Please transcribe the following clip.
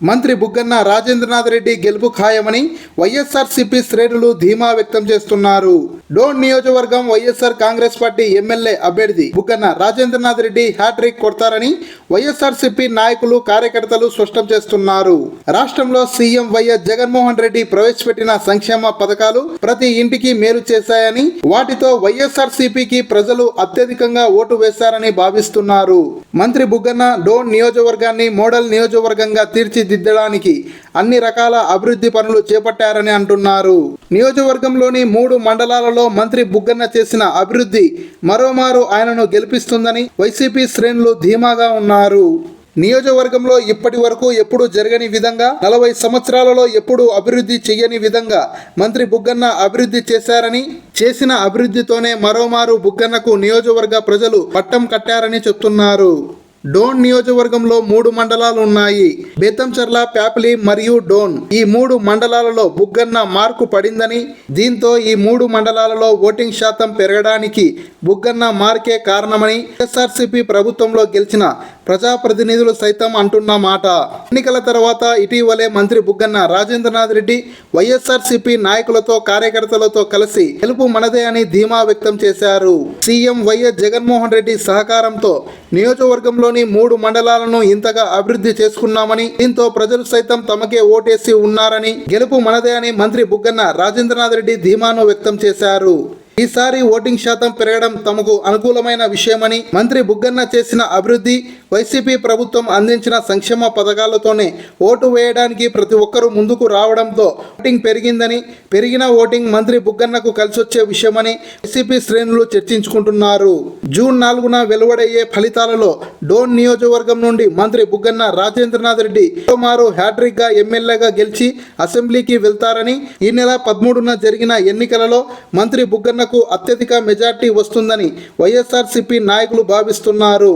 మంత్రి బుగ్గన్న రాజేంద్రనాథ్ రెడ్డి గెలుపు ఖాయమని వైఎస్ఆర్సీపీ శ్రేణులు ధీమా వ్యక్తం చేస్తున్నారు. డోన్ నియోజకవర్గం వైఎస్ఆర్ కాంగ్రెస్ పార్టీ ఎమ్మెల్యే అభ్యర్థి బుగ్గన్న రాజేంద్రనాథ్ రెడ్డి హ్యాట్రిక్ కొడతారని వైఎస్ఆర్సీపీ నాయకులు కార్యకర్తలు స్పష్టం చేస్తున్నారు. రాష్ట్రంలో సీఎం వైఎస్ జగన్మోహన్ రెడ్డి ప్రవేశపెట్టిన సంక్షేమ పథకాలు ప్రతి ఇంటికి మేలు చేశాయని వాటితో వైఎస్ఆర్సీపీకి ప్రజలు అత్యధికంగా ఓటు వేశారని భావిస్తున్నారు. మంత్రి బుగ్గన్న డోన్ నియోజకవర్గాన్ని మోడల్ నియోజకవర్గంగా తీర్చిదిద్దడానికి అన్ని రకాల అభివృద్ధి పనులు చేపట్టారని అంటున్నారు. నియోజకవర్గంలోని మూడు మండలాలలో మంత్రి బుగ్గన్న చేసిన అభివృద్ధి మరోమారు ఆయనను గెలిపిస్తుందని వైసీపీ శ్రేణులు ధీమాగా ఉన్నారు. నియోజకవర్గంలో ఇప్పటి వరకు ఎప్పుడు జరగని విధంగా నలభై సంవత్సరాలలో ఎప్పుడు అభివృద్ధి చేయని విధంగా మంత్రి బుగ్గన్న అభివృద్ధి చేశారని చేసిన అభివృద్ధితోనే మరోమారు బుగ్గన్నకు నియోజకవర్గ ప్రజలు పట్టం కట్టారని చెప్తున్నారు. డోన్ నియోజకవర్గంలో మూడు మండలాలు ఉన్నాయి. బేతంచర్ల ప్యాపిలి మరియు డోన్. ఈ మూడు మండలాలలో బుగ్గన్న మార్కు పడిందని దీంతో ఈ మూడు మండలాలలో ఓటింగ్ శాతం పెరగడానికి బుగ్గన్న మార్కే కారణమని ఎస్ఆర్సీపీ ప్రభుత్వంలో గెలిచిన ప్రజాప్రతినిధులు సైతం అంటున్న మాట. ఎన్నికల తర్వాత ఇటీవలే మంత్రి బుగ్గన్న రాజేంద్రనాథ్ రెడ్డి వైఎస్ఆర్సీపీ నాయకులతో కార్యకర్తలతో కలిసి గెలుపు మనదే అని ధీమా వ్యక్తం చేశారు. సీఎం వైఎస్ జగన్మోహన్ రెడ్డి సహకారంతో నియోజకవర్గంలోని మూడు మండలాలను ఇంతగా అభివృద్ధి చేసుకున్నామని దీంతో ప్రజలు సైతం తమకే ఓటేసి ఉన్నారని గెలుపు మనదే అని మంత్రి బుగ్గన్న రాజేంద్రనాథ్ రెడ్డి ధీమాను వ్యక్తం చేశారు. ఈసారి ఓటింగ్ శాతం పెరగడం తమకు అనుకూలమైన విషయమని మంత్రి బుగ్గన్న చేసిన అభివృద్ధి వైసీపీ ప్రభుత్వం అందించిన సంక్షేమ పథకాలతోనే ఓటు వేయడానికి ప్రతి ఒక్కరూ ముందుకు రావడంతో ఓటింగ్ పెరిగిందని పెరిగిన ఓటింగ్ మంత్రి బుగ్గన్నకు కలిసొచ్చే విషయమని వైసీపీ శ్రేణులు చర్చించుకుంటున్నారు. జూన్ నాలుగున వెలువడయ్యే ఫలితాలలో డోన్ నియోజకవర్గం నుండి మంత్రి బుగ్గన్న రాజేంద్రనాథ్ రెడ్డి మరోమారు హ్యాట్రిక్గా ఎమ్మెల్యేగా గెలిచి అసెంబ్లీకి వెళ్తారని ఈ నెల పదమూడున జరిగిన ఎన్నికలలో మంత్రి బుగ్గన్న బుగ్గన్నకు అత్యధిక మెజార్టీ వస్తుందని వైఎస్ఆర్సీపీ నాయకులు భావిస్తున్నారు.